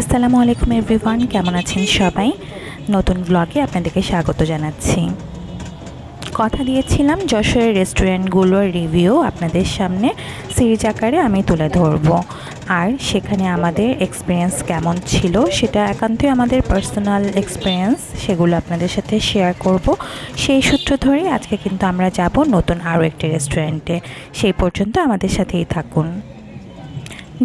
আসসালামু আলাইকুম এভরিওয়ান, কেমন আছেন সবাই? নতুন ব্লগে আপনাদেরকে স্বাগত জানাচ্ছি। কথা দিয়েছিলাম যশোরের রেস্টুরেন্টগুলোর রিভিউ আপনাদের সামনে। সিরিজ আকারে আমি তুলে ধরব। আর সেখানে আমাদের এক্সপিরিয়েন্স কেমন ছিল সেটা একান্তই আমাদের পার্সোনাল এক্সপিরিয়েন্স সেগুলো আপনাদের সাথে শেয়ার করব। সেই সূত্র ধরে আজকে কিন্তু আমরা যাব নতুন আরও একটি রেস্টুরেন্টে সেই পর্যন্ত আমাদের সাথেই থাকুন।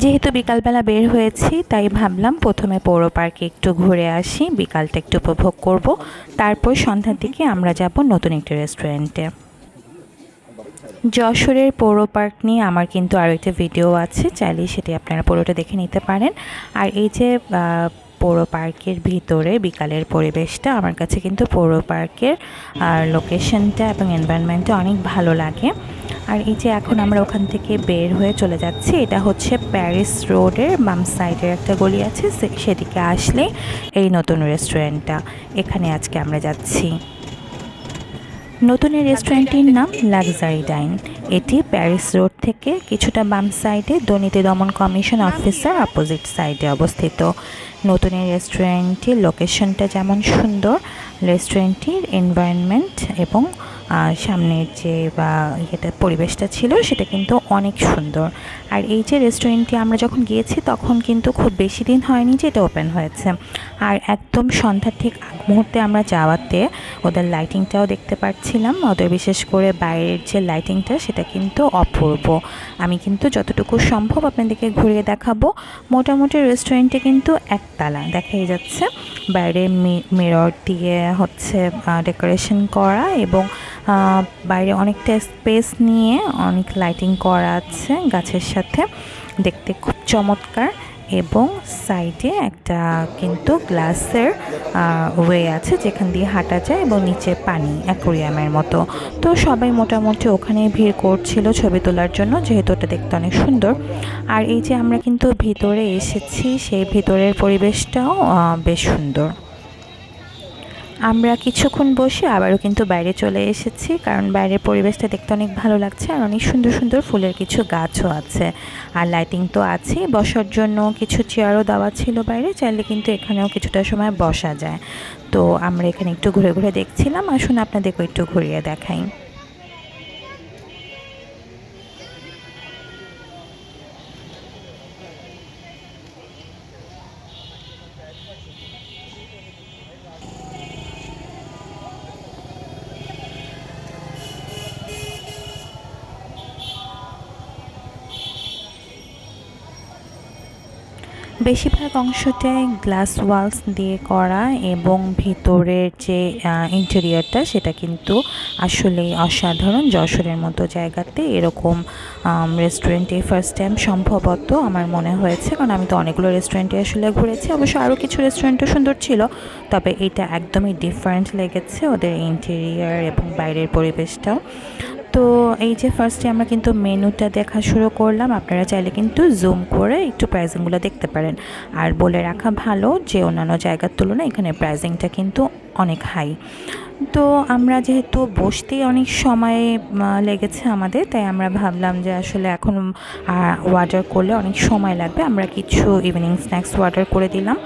যেহেতু বিকালবেলা বের হয়েছি, তাই ভাবলাম প্রথমে পৌর পার্কে একটু ঘুরে আসি, বিকালটা একটু উপভোগ করব। তারপর সন্ধ্যার দিকে আমরা যাব নতুন একটি রেস্টুরেন্টে। যশোরের পৌর পার্ক নিয়ে আমার কিন্তু আরও একটা ভিডিও আছে, চাইলে সেটি আপনারা পুরোটা দেখে নিতে পারেন। আর এই যে পৌর পার্কের ভিতরে বিকালের পরিবেশটা আমার কাছে কিন্তু পৌর পার্কের, আর লোকেশনটা এবং এনভায়রনমেন্টটা অনেক ভালো লাগে। আর এই যে এখন আমরা ওখান থেকে বের হয়ে চলে যাচ্ছি, এটা হচ্ছে প্যারিস রোডের বাম সাইডের একটা গলি আছে সেদিকে আসলে এই নতুন রেস্টুরেন্টটা এখানে আজকে আমরা যাচ্ছি। নতুন এই রেস্টুরেন্টটির নাম লাক্সারি ডাইন এটি প্যারিস রোড থেকে কিছুটা বাম সাইডে দুর্নীতি দমন কমিশন অফিসার অপোজিট সাইডে অবস্থিত। নতুন এই রেস্টুরেন্টটির লোকেশনটা যেমন সুন্দর রেস্টুরেন্টটির এনভায়রনমেন্ট এবং সামনের যে বা ইয়েটা পরিবেশটা ছিল সেটা কিন্তু অনেক সুন্দর। আর এই যে রেস্টুরেন্টটি আমরা যখন গিয়েছি তখন কিন্তু খুব বেশি দিন হয়নি যে এটা ওপেন হয়েছে। আর একদম সন্ধ্যার ঠিক আগ মুহূর্তে আমরা যাওয়াতে ওদের লাইটিংটাও দেখতে পাচ্ছিলাম ওদের বিশেষ করে বাইরের যে লাইটিংটা সেটা কিন্তু অপূর্ব। আমি কিন্তু যতটুকু সম্ভব আপনাদেরকে ঘুরিয়ে দেখাবো। মোটামুটি রেস্টুরেন্টে কিন্তু একতলা দেখাই যাচ্ছে। বাইরে মিরর দিয়ে হচ্ছে ডেকোরেশন করা এবং বাইরে অনেকটা স্পেস নিয়ে অনেক লাইটিং করা আছে গাছের সাথে। দেখতে খুব চমৎকার এবং সাইডে একটা কিন্তু গ্লাসের ওয়ে আছে যেখান দিয়ে হাঁটা যায় এবং নিচে পানি অ্যাকোরিয়ামের মতো। তো সবাই মোটামুটি ওখানে ভিড় করছিল ছবি তোলার জন্য যেহেতু ওটা দেখতে অনেক সুন্দর। আর এই যে আমরা কিন্তু ভিতরে এসেছি সেই ভিতরের পরিবেশটাও বেশ সুন্দর। আমরা কিছুক্ষণ বসে আবারও কিন্তু বাইরে চলে এসেছি, কারণ বাইরের পরিবেশটা দেখতে অনেক ভালো লাগছে আর অনেক সুন্দর সুন্দর ফুলের কিছু গাছও আছে। আর লাইটিং তো আছে বসার জন্য কিছু চেয়ারও দেওয়া ছিল বাইরে, চাইলে কিন্তু এখানেও কিছুটা সময় বসা যায়। তো আমরা এখানে একটু ঘুরে ঘুরে দেখছিলাম, আসুন আপনাদেরকে একটু ঘুরিয়ে দেখাই। বেশিরভাগ অংশটাই গ্লাস ওয়ালস দিয়ে করা এবং ভিতরের যে ইন্টেরিয়ারটা সেটা কিন্তু আসলে অসাধারণ। যশোরের মতো জায়গাতে এরকম রেস্টুরেন্টে ফার্স্ট টাইম সম্ভবত আমার মনে হয়েছে। কারণ আমি তো অনেকগুলো রেস্টুরেন্টে আসলে ঘুরেছি। অবশ্য আরও কিছু রেস্টুরেন্টও সুন্দর ছিল। তবে এটা একদমই ডিফারেন্ট লেগেছে ওদের ইন্টেরিয়ার এবং বাইরের পরিবেশটাও। তো এই যে ফার্স্টে আমরা কিন্তু মেনুটা দেখা শুরু করলাম। আপনারা চাইলে কিন্তু জুম করে একটু প্রাইজিংগুলো দেখতে পারেন। আর বলে রাখা ভালো যে অন্যান্য জায়গার তুলনায় এখানে প্রাইজিংটা কিন্তু অনেক হাই তো আমরা যেহেতু বসতেই অনেক সময় লেগেছে আমাদের, তাই আমরা ভাবলাম যে আসলে এখন অর্ডার করলে অনেক সময় লাগবে। আমরা কিছু ইভিনিং স্ন্যাক্স অর্ডার করে দিলাম।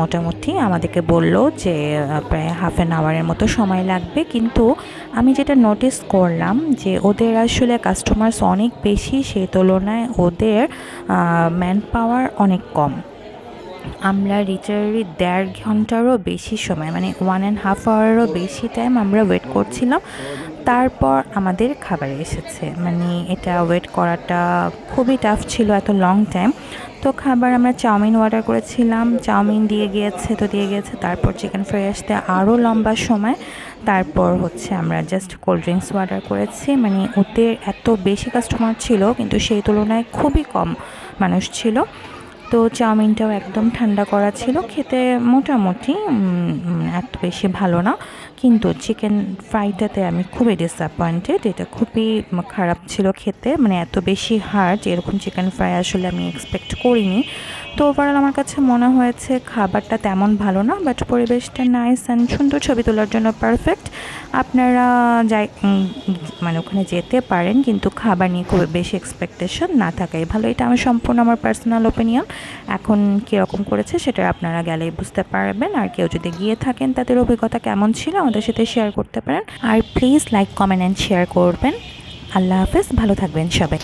মোটামুটি আমাদেরকে বলল যে প্রায় হাফ অ্যান আওয়ারের মতো সময় লাগবে। কিন্তু আমি যেটা নোটিস করলাম যে, ওদের আসলে কাস্টমার্স অনেক বেশি, সেই তুলনায় ওদের ম্যান পাওয়ার অনেক কম। আমরা লিটারালি দেড় ঘন্টারও বেশি সময় মানে ওয়ান অ্যান্ড হাফ আওয়ারেরও বেশি টাইম আমরা ওয়েট করছিলাম। তারপর আমাদের খাবার এসেছে মানে এটা ওয়েট করাটা খুবই টাফ ছিল এত লং টাইম তো খাবার আমরা চাউমিন অর্ডার করেছিলাম, চাউমিন দিয়ে গিয়েছে, তো দিয়ে গিয়েছে, তারপর চিকেন ফ্রাই আসতে আরও লম্বা সময়। তারপর হচ্ছে আমরা জাস্ট কোল্ড ড্রিঙ্কস অর্ডার করেছি মানে ওদের এত বেশি কাস্টমার ছিল, কিন্তু সেই তুলনায় খুবই কম মানুষ ছিল। তো চাউমিনটাও একদম ঠান্ডা করা ছিল। খেতে মোটামুটি এত বেশি ভালো না। কিন্তু চিকেন ফ্রাইটাতে আমি খুবই ডিসঅ্যাপয়েন্টেড এটা খুবই খারাপ ছিল খেতে। মানে এত বেশি হার্ড এরকম চিকেন ফ্রাই আসলে আমি এক্সপেক্ট করিনি। তো ওভারঅল আমার কাছে মনে হয়েছে খাবারটা তেমন ভালো না বাট পরিবেশটা নাইস অ্যান্ড সুন্দর ছবি তোলার জন্য পারফেক্ট আপনারা যাই মানে ওখানে যেতে পারেন, কিন্তু খাবার নিয়ে খুব বেশি এক্সপেকটেশন না থাকাই ভালো। এটা আমার সম্পূর্ণ আমার পার্সোনাল ওপিনিয়ন এখন কীরকম করেছে সেটা আপনারা গেলেই বুঝতে পারবেন। আর কেউ যদি গিয়ে থাকেন তাদের অভিজ্ঞতা কেমন ছিল আমাদের সাথে শেয়ার করতে পারেন। আর please like comment and share করবেন। আল্লাহ হাফেজ, ভালো থাকবেন সবাই।